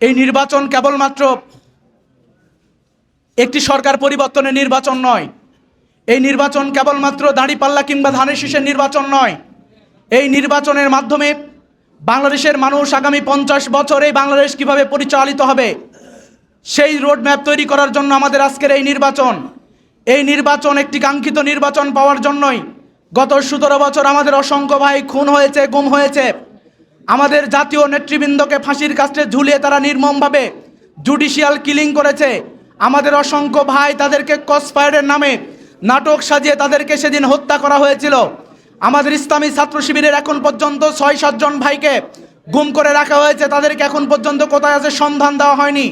এই নির্বাচন কেবলমাত্র একটি সরকার পরিবর্তনের নির্বাচন নয়। এই নির্বাচন কেবলমাত্র দাঁড়িপাল্লা কিংবা ধানের শীষের নির্বাচন নয়। এই নির্বাচনের মাধ্যমে বাংলাদেশের মানুষ আগামী পঞ্চাশ বছরে বাংলাদেশ কীভাবে পরিচালিত হবে, সেই রোড ম্যাপ তৈরি করার জন্য আমাদের আজকের এই নির্বাচন। এই নির্বাচন একটি কাঙ্ক্ষিত নির্বাচন পাওয়ার জন্যই গত সতেরো বছর আমাদের অসংখ্য ভাই খুন হয়েছে, গুম হয়েছে। আমাদের জাতীয় নেতৃবৃন্দকে ফাঁসির কাছে ঝুলিয়ে তারা নির্মমভাবে জুডিশিয়াল কিলিং করেছে। আমাদের অসংখ্য ভাই তাদেরকে কসফায়ারের নামে নাটক সাজিয়ে তাদেরকে সেদিন হত্যা করা হয়েছিল। আমাদের ইসলামী ছাত্র শিবিরের এখন পর্যন্ত ছয় সাতজন ভাইকে গুম করে রাখা হয়েছে। তাদেরকে এখন পর্যন্ত কোথায় আছে সন্ধান দেওয়া হয়নি।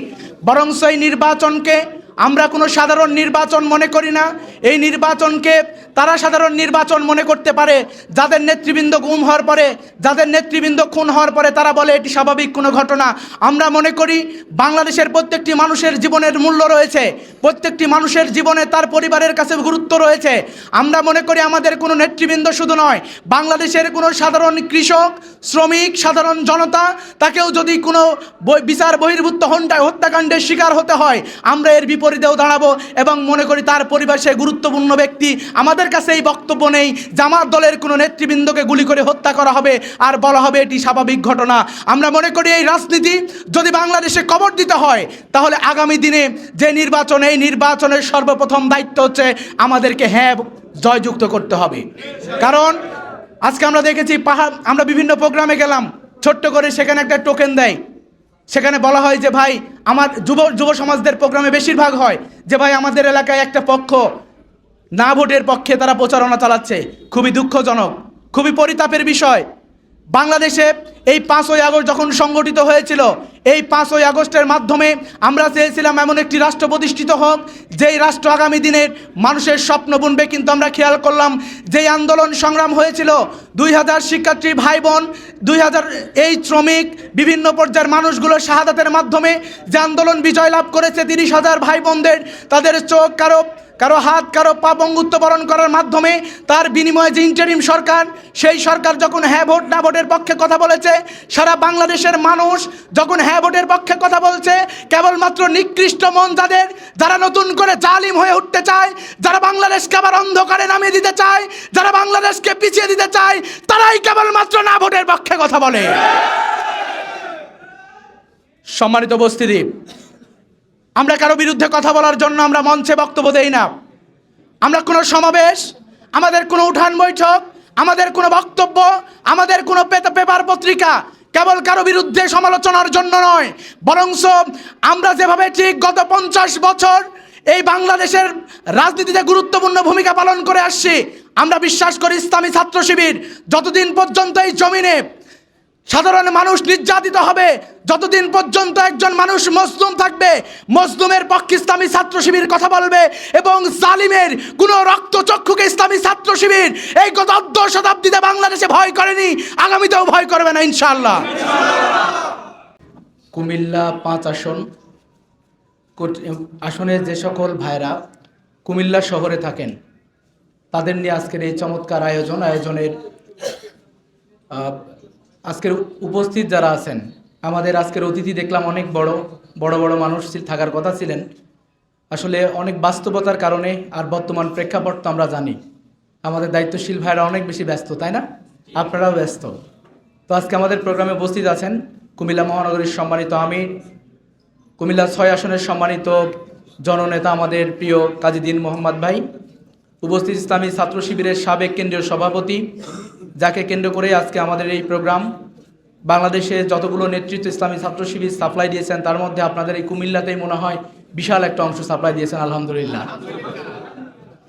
বরং সেই নির্বাচনকে আমরা কোনো সাধারণ নির্বাচন মনে করি না। এই নির্বাচনকে তারা সাধারণ নির্বাচন মনে করতে পারে। যাদের নেতৃবৃন্দ গুম হওয়ার পরে, যাদের নেতৃবৃন্দ খুন হওয়ার পরে তারা বলে এটি স্বাভাবিক কোনো ঘটনা। আমরা মনে করি বাংলাদেশের প্রত্যেকটি মানুষের জীবনের মূল্য রয়েছে। প্রত্যেকটি মানুষের জীবনে তার পরিবারের কাছে গুরুত্ব রয়েছে। আমরা মনে করি আমাদের কোনো নেতৃবৃন্দ শুধু নয়, বাংলাদেশের কোনো সাধারণ কৃষক, শ্রমিক, সাধারণ জনতা, তাকেও যদি কোনো বিচার বহির্ভূত হন্ডা- হত্যাকাণ্ডের শিকার হতে হয়, আমরা এর বিপরীতেও দাঁড়াবো এবং মনে করি তার পরিবার সে গুরুত্বপূর্ণ ব্যক্তি। আমাদের কাছে এই বক্তব্য নেই জামাত দলের কোনো নেতৃবৃন্দকে গুলি করে হত্যা করা হবে আর বলা হবে এটি স্বাভাবিক ঘটনা। আমরা মনে করি এই রাজনীতি যদি বাংলাদেশে কবর দিতে হয়, তাহলে আগামী দিনে যে নির্বাচন, এই নির্বাচনের সর্বপ্রথম দায়িত্ব হচ্ছে আমাদেরকে হ্যাঁ জয়যুক্ত করতে হবে। কারণ আজকে আমরা দেখেছি পাহাড় আমরা বিভিন্ন প্রোগ্রামে গেলাম, ছোট্ট করে সেখানে একটা টোকেন দেয়। সেখানে বলা হয় যে, ভাই, আমার যুব যুব সমাজদের প্রোগ্রামে বেশিরভাগ হয় যে, ভাই, আমাদের এলাকায় একটা পক্ষ না ভোটের পক্ষে তারা প্রচারণা চালাচ্ছে। খুবই দুঃখজনক, খুবই পরিতাপের বিষয়। বাংলাদেশে এই পাঁচই আগস্ট যখন সংগঠিত হয়েছিল, এই পাঁচই আগস্টের মাধ্যমে আমরা চেয়েছিলাম এমন একটি রাষ্ট্র প্রতিষ্ঠিত হোক, যেই রাষ্ট্র আগামী দিনের মানুষের স্বপ্ন বুনবে। কিন্তু আমরা খেয়াল করলাম, যেই আন্দোলন সংগ্রাম হয়েছিল, দুই হাজার শিক্ষার্থী ভাই বোন দুই হাজার এই শ্রমিক, বিভিন্ন পর্যায়ের মানুষগুলো শাহাদাতের মাধ্যমে যে আন্দোলন বিজয় লাভ করেছে তিরিশ হাজার ভাই বোনদের তাদের চোখ কারও কারও হাত, কারও পা বঙ্গুত্ব বরণ করার মাধ্যমে তার বিনিময়ে যে ইন্টারিম সরকার, সেই সরকার যখন হ্যাঁ ভোট, না ভোটের পক্ষে কথা বলেছে, সারা বাংলাদেশের মানুষ যখন হ্যাঁ ভোটের পক্ষে কথা বলছে, কেবলমাত্র নিকৃষ্ট মন যাদের, যারা নতুন করে জালিম হয়ে উঠতে চায়, যারা বাংলাদেশকে আবার অন্ধকারে নামিয়ে দিতে চায়, যারা বাংলাদেশকে পিছিয়ে দিতে চায়, তারাই কেবলমাত্র না ভোটের পক্ষে কথা বলে। সম্মানিত উপস্থিতি আমরা কারও বিরুদ্ধে কথা বলার জন্য আমরা মঞ্চে বক্তব্য দেই না। আমরা কোনো সমাবেশ, আমাদের কোনো উঠান বৈঠক, আমাদের কোনো বক্তব্য, আমাদের কোনো পেপার পত্রিকা কেবল কারও বিরুদ্ধে সমালোচনার জন্য নয়। বরংস আমরা যেভাবে ঠিক গত পঞ্চাশ বছর এই বাংলাদেশের রাজনীতিতে গুরুত্বপূর্ণ ভূমিকা পালন করে আসছি, আমরা বিশ্বাস করি ইসলামী ছাত্র শিবির যতদিন পর্যন্ত এই জমিনে সাধারণ মানুষ নির্যাতিত হবে। যতদিন পর্যন্ত একজন মানুষ মজলুম থাকবে মজলুমের পক্ষে ইসলামী ছাত্র শিবির কথা বলবে এবং জালিমের কোনো রক্তচক্ষুকে ইসলামী ছাত্র শিবির এই গত অর্ধ শতাব্দীতে বাংলাদেশে ভয় করেনি, আগামীতেও ভয় করবে না ইনশাল্লাহ কুমিল্লা পাঁচ আসন আসনের যে সকল ভাইরা কুমিল্লা শহরে থাকেন, তাদের নিয়ে আজকের এই চমৎকার আয়োজন, আয়োজনের আজকের উপস্থিত যারা আছেন, আমাদের আজকের অতিথি দেখলাম অনেক বড় বড় বড় মানুষ থাকার কথা ছিলেন। আসলে অনেক বাস্তবতার কারণে আর বর্তমান প্রেক্ষাপট তো আমরা জানি। আমাদের দায়িত্বশীল ভাইরা অনেক বেশি ব্যস্ত, তাই না? আপনারাও ব্যস্ত। তো আজকে আমাদের প্রোগ্রামে উপস্থিত আছেন কুমিল্লা মহানগরীর সম্মানিত আমির, কুমিল্লা ছয় আসনের সম্মানিত জননেতা আমাদের প্রিয় কাজীদিন মোহাম্মদ ভাই, উপস্থিত ইসলামী ছাত্র শিবিরের সাবেক কেন্দ্রীয় সভাপতি যাকে কেন্দ্র করে আজকে আমাদের এই প্রোগ্রাম। বাংলাদেশে যতগুলো নেতৃত্ব ইসলামী ছাত্র শিবির সাপ্লাই দিয়েছেন, তার মধ্যে আপনাদের এই কুমিল্লাতেই মনে হয় বিশাল একটা অংশ সাপ্লাই দিয়েছেন, আলহামদুলিল্লাহ।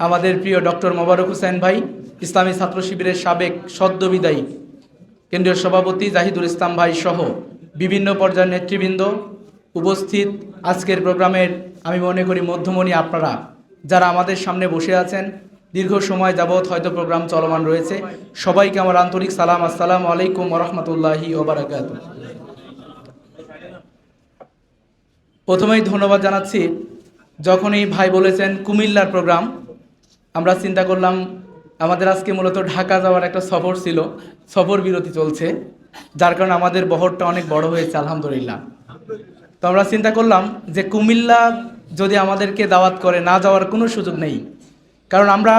আমাদের প্রিয় ডক্টর মোবারক হোসেন ভাই, ইসলামী ছাত্র শিবিরের সাবেক সদ্য বিদায়ী কেন্দ্রীয় সভাপতি জাহিদুল ইসলাম ভাই সহ বিভিন্ন পর্যায়ের নেতৃবৃন্দ উপস্থিত আজকের প্রোগ্রামের, আমি মনে করি মধ্যমণি আপনারা, যারা আমাদের সামনে বসে আছেন দীর্ঘ সময় যাবৎ হয়তো প্রোগ্রাম চলমান রয়েছে। সবাইকে আমার আন্তরিক সালাম, আসসালামু আলাইকুম রহমতুল্লাহি ওবরাকাত প্রথমেই ধন্যবাদ জানাচ্ছি, যখনই ভাই বলেছেন কুমিল্লার প্রোগ্রাম, আমরা চিন্তা করলাম, আমাদের আজকে মূলত ঢাকা যাওয়ার একটা সফর ছিল, সফর বিরতি চলছে, যার কারণে আমাদের বহরটা অনেক বড় হয়েছে, আলহামদুলিল্লাহ। তো আমরা চিন্তা করলাম যে কুমিল্লা যদি আমাদেরকে দাওয়াত করে না যাওয়ার কোনো সুযোগ নেই কারণ আমরা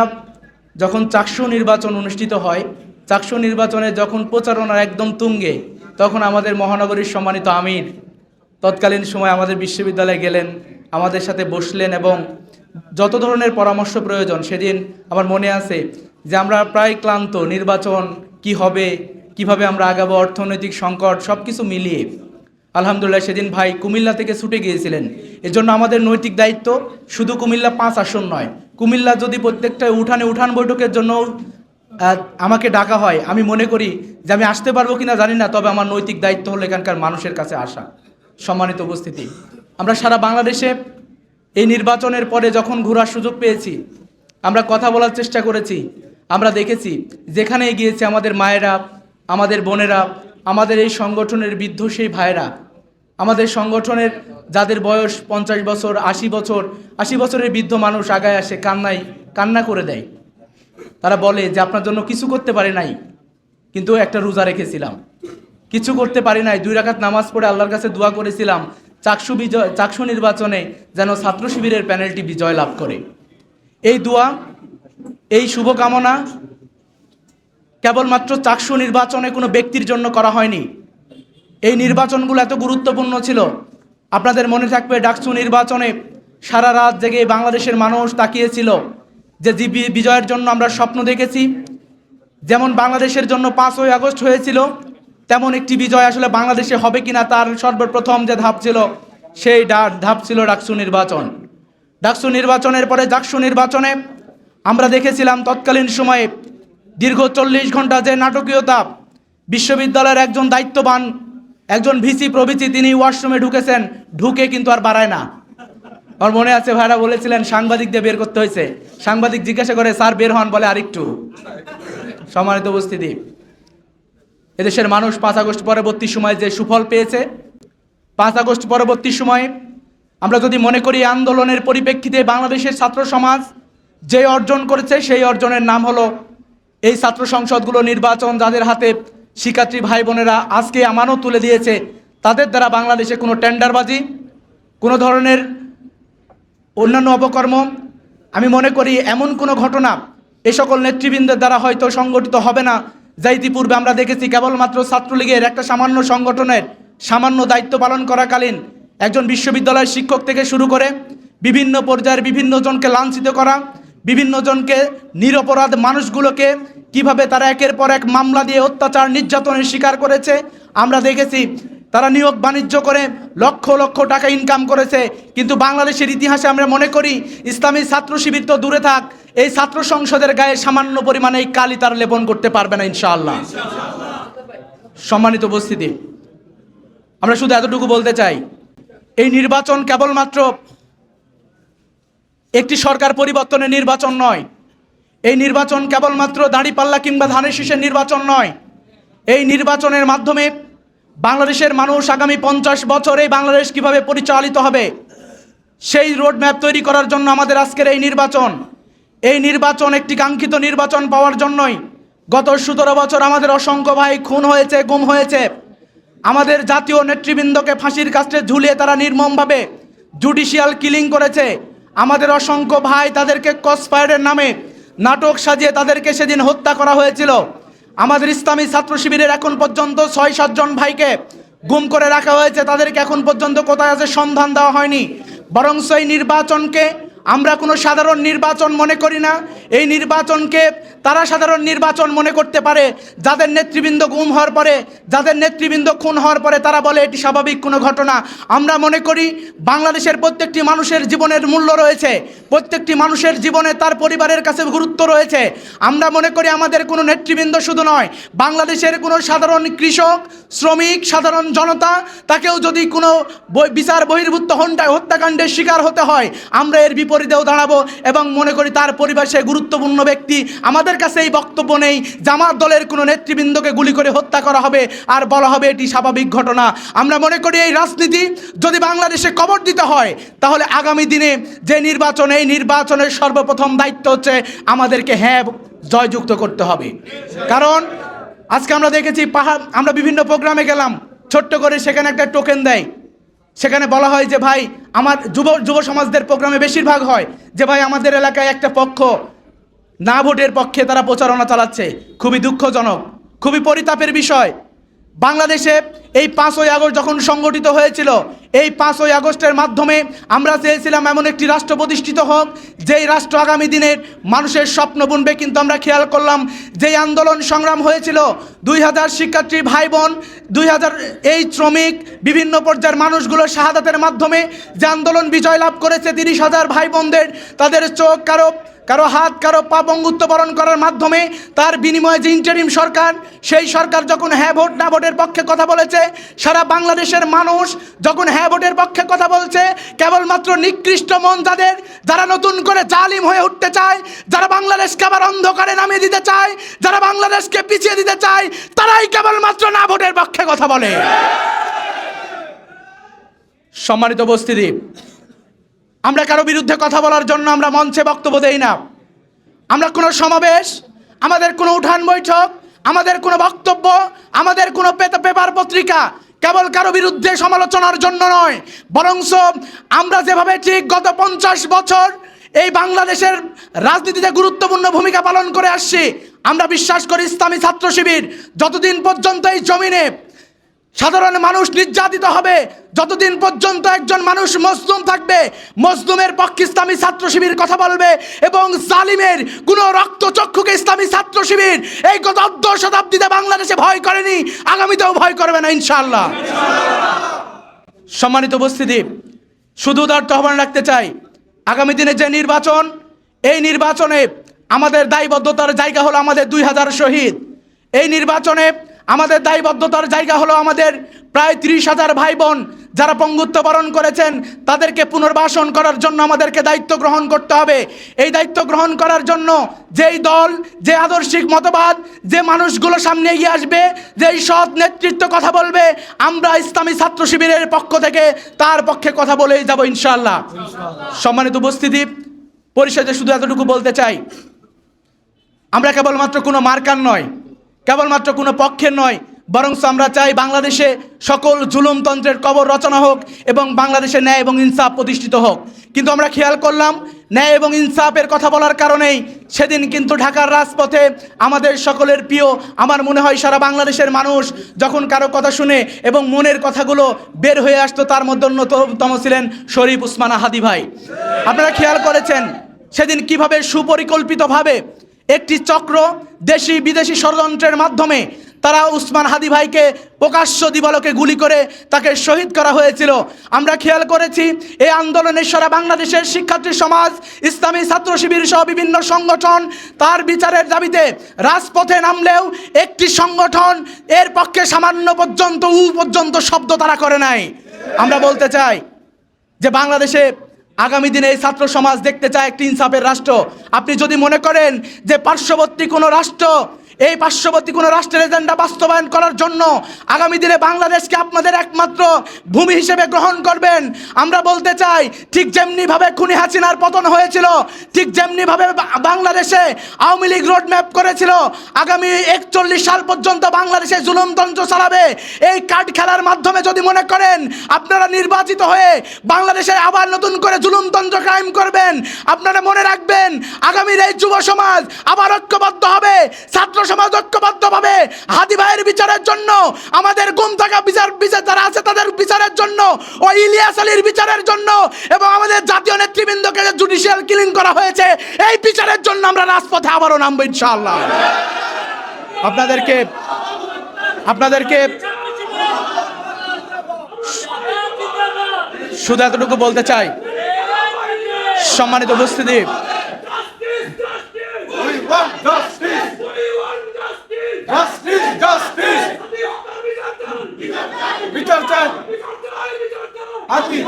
যখন চাকসু নির্বাচন অনুষ্ঠিত হয়, চাকসু নির্বাচনে যখন প্রচারণার একদম তুঙ্গে, তখন আমাদের মহানগরীর সম্মানিত আমির তৎকালীন সময় আমাদের বিশ্ববিদ্যালয়ে গেলেন, আমাদের সাথে বসলেন এবং যত ধরনের পরামর্শ প্রয়োজন সেদিন আমার মনে আছে যে আমরা প্রায় ক্লান্ত, নির্বাচন কি হবে, কীভাবে আমরা আগাবো, অর্থনৈতিক সংকট সব কিছু মিলিয়ে। আলহামদুলিল্লাহ সেদিন ভাই কুমিল্লা থেকে ছুটে গিয়েছিলেন। এজন্য আমাদের নৈতিক দায়িত্ব শুধু কুমিল্লা পাঁচ আসন নয় কুমিল্লা যদি প্রত্যেকটা উঠানে উঠান বৈঠকের জন্য আমাকে ডাকা হয়, আমি মনে করি যে আমি আসতে পারব কিনা জানি না, তবে আমার নৈতিক দায়িত্ব হলো এখানকার মানুষের কাছে আসা, সম্মানিত উপস্থিতি। আমরা সারা বাংলাদেশে এই নির্বাচনের পরে যখন ঘোরার সুযোগ পেয়েছি, আমরা কথা বলার চেষ্টা করেছি, আমরা দেখেছি যেখানে গিয়েছে আমাদের মায়েরা, আমাদের বোনেরা, আমাদের এই সংগঠনের বৃদ্ধ সেই ভাইরা আমাদের সংগঠনের যাদের বয়স পঞ্চাশ বছর, আশি বছর, আশি বছরের বৃদ্ধ মানুষ আগায় আসে, কান্নায়, কান্না করে দেয়। তারা বলে যে, আপনার জন্য কিছু করতে পারে নাই, কিন্তু একটা রোজা রেখেছিলাম। কিছু করতে পারি নাই, দুই রাকাত নামাজ পড়ে আল্লাহর কাছে দোয়া করেছিলাম, চাকসু বিজয়, চাকসু নির্বাচনে যেন ছাত্র শিবিরের প্যানেলটি বিজয় লাভ করে। এই দোয়া, এই শুভকামনা কেবলমাত্র চাকসু নির্বাচনে কোনো ব্যক্তির জন্য করা হয়নি। এই নির্বাচনগুলো এত গুরুত্বপূর্ণ ছিল। আপনাদের মনে থাকবে ডাকসু নির্বাচনে সারা রাত জেগে বাংলাদেশের মানুষ তাকিয়েছিল যে জি বি- বিজয়ের জন্য আমরা স্বপ্ন দেখেছি। যেমন বাংলাদেশের জন্য পাঁচই আগস্ট হয়েছিল, তেমন একটি বিজয় আসলে বাংলাদেশে হবে কিনা তার সর্বপ্রথম যে ধাপ ছিল, সেই ধাপ ছিল ডাকসু নির্বাচন। ডাকসু নির্বাচনের পরে ডাকসু নির্বাচনে আমরা দেখেছিলাম তৎকালীন সময়ে দীর্ঘ চল্লিশ ঘণ্টা যে নাটকীয়তা, বিশ্ববিদ্যালয়ের একজন দায়িত্ববান একজন ভিসি প্রভৃতি তিনি ওয়াশরুমে ঢুকেছেন, ঢুকে কিন্তু আর বাড়ায় না। আমার মনে আছে, ভাইরা বলেছিলেন, সাংবাদিকদের বের করতে হয়েছে। সাংবাদিক জিজ্ঞাসা করে, স্যার, বের হন, বলে আরেকটু। সম্মানিত উপস্থিতি। এদেশের মানুষ পাঁচ আগস্ট পরবর্তী সময় যে সুফল পেয়েছে, পাঁচ আগস্ট পরবর্তী সময়ে আমরা যদি মনে করি, আন্দোলনের পরিপ্রেক্ষিতে বাংলাদেশের ছাত্র সমাজ যে অর্জন করেছে, সেই অর্জনের নাম হলো এই ছাত্র সংসদগুলো নির্বাচন যাদের হাতে শিক্ষার্থী ভাই বোনেরা, আজকে আমানও তুলে দিয়েছে। তাদের দ্বারা বাংলাদেশে কোনো টেন্ডারবাজি, কোনো ধরনের অন্যান্য অপকর্ম, আমি মনে করি এমন কোনো ঘটনা এ সকল নেতৃবৃন্দের দ্বারা হয়তো সংগঠিত হবে না। যা ইতিপূর্বে আমরা দেখেছি, কেবলমাত্র ছাত্রলীগের একটা সামান্য সংগঠনের সামান্য দায়িত্ব পালন করাকালীন একজন বিশ্ববিদ্যালয়ের শিক্ষক থেকে শুরু করে বিভিন্ন পর্যায়ের বিভিন্ন জনকে লাঞ্ছিত করা, বিভিন্ন জনকে নিরপরাধ মানুষগুলোকে কীভাবে তারা একের পর এক মামলা দিয়ে অত্যাচার, নির্যাতনের শিকার করেছে, আমরা দেখেছি তারা নিয়োগ বাণিজ্য করে লক্ষ লক্ষ টাকা ইনকাম করেছে। কিন্তু বাংলাদেশের ইতিহাসে আমরা মনে করি, ইসলামী ছাত্র শিবির তো দূরে থাক, এই ছাত্র সংসদের গায়ে সামান্য পরিমাণে এই কালি তার লেপন করতে পারবে না, ইনশাআল্লাহ। সম্মানিত উপস্থিতি, আমরা শুধু এতটুকু বলতে চাই, এই নির্বাচন কেবলমাত্র একটি সরকার পরিবর্তনের নির্বাচন নয় এই নির্বাচন কেবলমাত্র দাঁড়িপাল্লা কিংবা ধানের শীষের নির্বাচন নয়। এই নির্বাচনের মাধ্যমে বাংলাদেশের মানুষ আগামী পঞ্চাশ বছরে বাংলাদেশ কীভাবে পরিচালিত হবে, সেই রোডম্যাপ তৈরি করার জন্য আমাদের আজকের এই নির্বাচন। এই নির্বাচন একটি কাঙ্ক্ষিত নির্বাচন পাওয়ার জন্যই গত সতেরো বছর আমাদের অসংখ্য ভাই খুন হয়েছে, গুম হয়েছে। আমাদের জাতীয় নেতৃবৃন্দকে ফাঁসির কাছে ঝুলিয়ে তারা নির্মমভাবে জুডিশিয়াল কিলিং করেছে। আমাদের অসংখ্য ভাই তাদেরকে কসফায়ারের নামে নাটক সাজিয়ে তাদেরকে সেদিন হত্যা করা হয়েছিল। আমাদের ইসলামী ছাত্র শিবিরের এখন পর্যন্ত ছয় সাতজন ভাইকে গুম করে রাখা হয়েছে। তাদেরকে এখন পর্যন্ত কোথায় আছে সন্ধান দেওয়া হয়নি। বরং সেই নির্বাচনকে আমরা কোনো সাধারণ নির্বাচন মনে করি না। এই নির্বাচনকে তারা সাধারণ নির্বাচন মনে করতে পারে। যাদের নেতৃবৃন্দ গুম হওয়ার পরে, যাদের নেতৃবৃন্দ খুন হওয়ার পরে তারা বলে এটি স্বাভাবিক কোনো ঘটনা। আমরা মনে করি বাংলাদেশের প্রত্যেকটি মানুষের জীবনের মূল্য রয়েছে। প্রত্যেকটি মানুষের জীবনে তার পরিবারের কাছে গুরুত্ব রয়েছে। আমরা মনে করি আমাদের কোনো নেতৃবৃন্দ শুধু নয়, বাংলাদেশের কোনো সাধারণ কৃষক, শ্রমিক, সাধারণ জনতা, তাকেও যদি কোনো বিচার বহির্ভূত হন্টা হত্যাকাণ্ডের শিকার হতে হয়, আমরা এর বিপরীতেও দাঁড়াবো এবং মনে করি তার পরিবার সে গুরুত্বপূর্ণ ব্যক্তি। আমাদের কাছে এই বক্তব্য নেই, জামাত দলের কোনো নেতৃবৃন্দকে গুলি করে হত্যা করা হবে আর বলা হবে এটি স্বাভাবিক ঘটনা। আমরা মনে করি এই রাজনীতি যদি বাংলাদেশে কবর দিতে হয়, তাহলে আগামী দিনে যে নির্বাচন, এই নির্বাচনের সর্বপ্রথম দায়িত্ব হচ্ছে আমাদেরকে হ্যাঁ জয়যুক্ত করতে হবে। কারণ আজকে আমরা দেখেছি পাহাড় আমরা বিভিন্ন প্রোগ্রামে গেলাম, ছোট্ট করে সেখানে একটা টোকেন দেয়। সেখানে বলা হয় যে, ভাই, আমার যুব যুব সমাজদের প্রোগ্রামে বেশিরভাগ হয় যে, ভাই, আমাদের এলাকায় একটা পক্ষ না ভোটের পক্ষে তারা প্রচারণা চালাচ্ছে। খুবই দুঃখজনক, খুবই পরিতাপের বিষয়। বাংলাদেশে এই পাঁচই আগস্ট যখন সংগঠিত হয়েছিল, এই পাঁচই আগস্টের মাধ্যমে আমরা চেয়েছিলাম এমন একটি রাষ্ট্র প্রতিষ্ঠিত হোক, যেই রাষ্ট্র আগামী দিনের মানুষের স্বপ্ন বুনবে। কিন্তু আমরা খেয়াল করলাম, যেই আন্দোলন সংগ্রাম হয়েছিল, দুই হাজার শিক্ষার্থী ভাই বোন দুই হাজার এই শ্রমিক, বিভিন্ন পর্যায়ের মানুষগুলো শাহাদাতের মাধ্যমে যে আন্দোলন বিজয় লাভ করেছে তিরিশ হাজার ভাই বোনদের তাদের চোখ কারও কারও হাত, কারও পা বঙ্গুত্ব বরণ করার মাধ্যমে তার বিনিময়ে যে ইন্টারিম সরকার, সেই সরকার যখন হ্যাঁ ভোট, না ভোটের পক্ষে কথা বলেছে, সারা বাংলাদেশের মানুষ যখন হ্যাঁ ভোটের পক্ষে কথা বলছে, কেবলমাত্র নিকৃষ্ট মন যাদের, যারা নতুন করে জালিম হয়ে উঠতে চায়, যারা বাংলাদেশকে আবার অন্ধকারে নামিয়ে দিতে চায়, যারা বাংলাদেশকে পিছিয়ে দিতে চায়, তারাই কেবলমাত্র না ভোটের পক্ষে কথা বলে। সম্মানিত উপস্থিতি আমরা কারও বিরুদ্ধে কথা বলার জন্য আমরা মঞ্চে বক্তব্য দেই না। আমরা কোনো সমাবেশ, আমাদের কোনো উঠান বৈঠক, আমাদের কোনো বক্তব্য, আমাদের কোনো পেপার পত্রিকা কেবল কারও বিরুদ্ধে সমালোচনার জন্য নয়। বরংস আমরা যেভাবে ঠিক গত পঞ্চাশ বছর এই বাংলাদেশের রাজনীতিতে গুরুত্বপূর্ণ ভূমিকা পালন করে আসছি, আমরা বিশ্বাস করি ইসলামী ছাত্র শিবির যতদিন পর্যন্ত এই জমিনে সাধারণ মানুষ নির্যাতিত হবে। যতদিন পর্যন্ত একজন মানুষ মজলুম থাকবে, মজলুমের পক্ষে ইসলামী ছাত্র শিবির কথা বলবে এবং জালিমের কোনো রক্তচক্ষুকে ইসলামী ছাত্র শিবির এই গত অর্ধ শতাব্দীতে বাংলাদেশে ভয় করেনি, আগামীতেও ভয় করবে না, ইনশাআল্লাহ। সম্মানিত উপস্থিতি, শুধু তার আহ্বান রাখতে চাই। আগামী দিনে যে নির্বাচন, এই নির্বাচনে আমাদের দায়বদ্ধতার জায়গা হলো আমাদের দুই হাজার শহীদ। এই নির্বাচনে আমাদের দায়বদ্ধতার জায়গা হলো আমাদের প্রায় ত্রিশ হাজার ভাই বোন যারা পঙ্গুত্ব বরণ করেছেন, তাদেরকে পুনর্বাসন করার জন্য আমাদেরকে দায়িত্ব গ্রহণ করতে হবে। এই দায়িত্ব গ্রহণ করার জন্য যেই দল, যে আদর্শিক মতবাদ, যে মানুষগুলো সামনে এগিয়ে আসবে, যেই সৎ নেতৃত্ব কথা বলবে, আমরা ইসলামী ছাত্র শিবিরের পক্ষ থেকে তার পক্ষে কথা বলেই যাব ইনশাআল্লাহ। সম্মানিত উপস্থিতি পরিষদে শুধু এতটুকু বলতে চাই, আমরা কেবলমাত্র কোনো মার্কার নয় কেবলমাত্র কোনো পক্ষের নয় বরং আমরা চাই বাংলাদেশে সকল জুলুমতন্ত্রের কবর রচনা হোক এবং বাংলাদেশে ন্যায় এবং ইনসাফ প্রতিষ্ঠিত হোক। কিন্তু আমরা খেয়াল করলাম, ন্যায় এবং ইনসাফের কথা বলার কারণেই সেদিন কিন্তু ঢাকার রাজপথে আমাদের সকলের প্রিয়, আমার মনে হয় সারা বাংলাদেশের মানুষ যখন কারও কথা শুনে এবং মনের কথাগুলো বের হয়ে আসতো, তার মধ্যে অন্যতম ছিলেন শরীফ উসমান হাদি ভাই। আপনারা খেয়াল করেছেন, সেদিন কীভাবে সুপরিকল্পিতভাবে একটি চক্র দেশি বিদেশি ষড়যন্ত্রের মাধ্যমে তারা উসমান হাদি ভাইকে প্রকাশ্য দিবালকে গুলি করে তাকে শহীদ করা হয়েছিল। আমরা খেয়াল করেছি, এই আন্দোলনের সারা বাংলাদেশের শিক্ষার্থী সমাজ, ইসলামী ছাত্র শিবির সহ বিভিন্ন সংগঠন তার বিচারের দাবিতে রাজপথে নামলেও একটি সংগঠন এর পক্ষে সামান্য পর্যন্ত, উ পর্যন্ত শব্দ তারা করে নাই। আমরা বলতে চাই যে বাংলাদেশে আগামী দিনে এই ছাত্র সমাজ দেখতে চায় একটি ইনসাফের রাষ্ট্র। আপনি যদি মনে করেন যে পার্শ্ববর্তী কোনো রাষ্ট্র এই পার্শ্ববর্তী কোনো রাষ্ট্রের এজেন্ডা বাস্তবায়ন করার জন্য আগামী দিনে বাংলাদেশকে আপনাদের একমাত্র ভূমি হিসেবে গ্রহণ করবেন। আমরা বলতে চাই, ঠিক যেমনিভাবে খুনি হাসিনার পতন হয়েছিল, ঠিক যেমনিভাবে বাংলাদেশে আওয়ামী লীগ রোড ম্যাপ করেছিল, আগামী একচল্লিশ সাল পর্যন্ত বাংলাদেশে জুলুমতন্ত্র চালাবে। এই কার্ড খেলার মাধ্যমে যদি মনে করেন, আপনারা নির্বাচিত হয়ে বাংলাদেশে আবার নতুন করে জুলুমতন্ত্র ক্রাইম করবেন। আপনারা মনে রাখবেন, আগামীর এই যুব সমাজ আবার ঐক্যবদ্ধ হবে। ছাত্র সমাজ ঐক্যবদ্ধভাবে হাদি ভাইয়ের বিচারের জন্য, আমাদের গুম থাকা বিচার বিচার যারা আছে তাদের বিচারের জন্য ও ইলিয়াস আলীর বিচারের জন্য এবং আমাদের জাতীয় নেতৃবৃন্দকে জুডিশিয়াল কিলিং করা হয়েছে, এই বিচারের জন্য আমরা রাজপথে আবারও নামবো ইনশাআল্লাহ। আপনাদেরকে আপনাদেরকে শুধু এতটুকু বলতে চাই, সম্মানিত উপস্থিতি।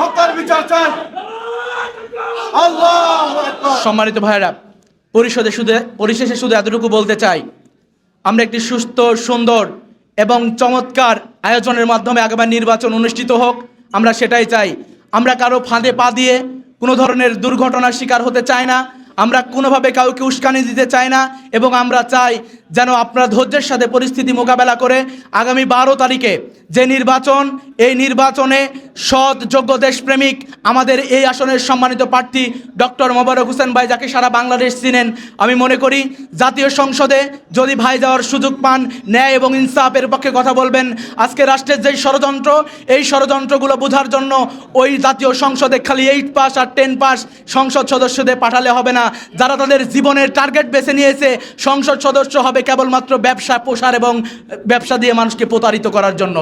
হত্যার বিচার চান। সম্মানিত ভাইরা পরিষদে শুধু পরিশেষে শুধু এতটুকু বলতে চাই। আমরা একটি সুস্থ, সুন্দর এবং চমৎকার আয়োজনের মাধ্যমে আগামী নির্বাচন অনুষ্ঠিত হোক, আমরা সেটাই চাই। আমরা কারও ফাঁদে পা দিয়ে কোনো ধরনের দুর্ঘটনার শিকার হতে চাই না। আমরা কোনোভাবে কাউকে উস্কানি দিতে চাই না এবং আমরা চাই যেন আপনারা ধৈর্যের সাথে পরিস্থিতি মোকাবেলা করে আগামী বারো তারিখে যে নির্বাচন, এই নির্বাচনে সৎ, যোগ্য দেশপ্রেমিক আমাদের এই আসনের সম্মানিত প্রার্থী ডক্টর মোবারক হোসেন ভাই যাকে সারা বাংলাদেশ চিনেন, আমি মনে করি জাতীয় সংসদে যদি ভাই যাওয়ার সুযোগ পান, ন্যায় এবং ইনসাফের পক্ষে কথা বলবেন। আজকে রাষ্ট্রের যেই ষড়যন্ত্র, এই ষড়যন্ত্রগুলো বোঝার জন্য ওই জাতীয় সংসদে খালি এইট পাস আর টেন পাস সংসদ সদস্যদের পাঠালে হবে না। যারা তাদের জীবনের টার্গেট বেছে নিয়েছে, সংসদ সদস্য হবে কেবলমাত্র ব্যবসা, প্রসার এবং ব্যবসা দিয়ে মানুষকে প্রতারিত করার জন্য।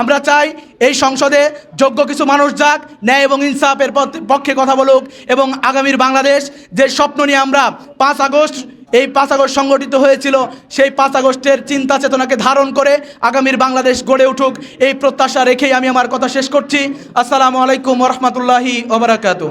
আমরা চাই এই সংসদে যোগ্য কিছু মানুষ যাক, ন্যায় এবং ইনসাফের পক্ষে কথা বলুক এবং আগামীর বাংলাদেশ যে স্বপ্ন নিয়ে আমরা পাঁচ আগস্ট, এই পাঁচ আগস্ট সংগঠিত হয়েছিল, সেই পাঁচ আগস্টের চিন্তা চেতনাকে ধারণ করে আগামীর বাংলাদেশ গড়ে উঠুক, এই প্রত্যাশা রেখেই আমি আমার কথা শেষ করছি। আসসালামু আলাইকুম রহমতুল্লাহি ওবরাকাতু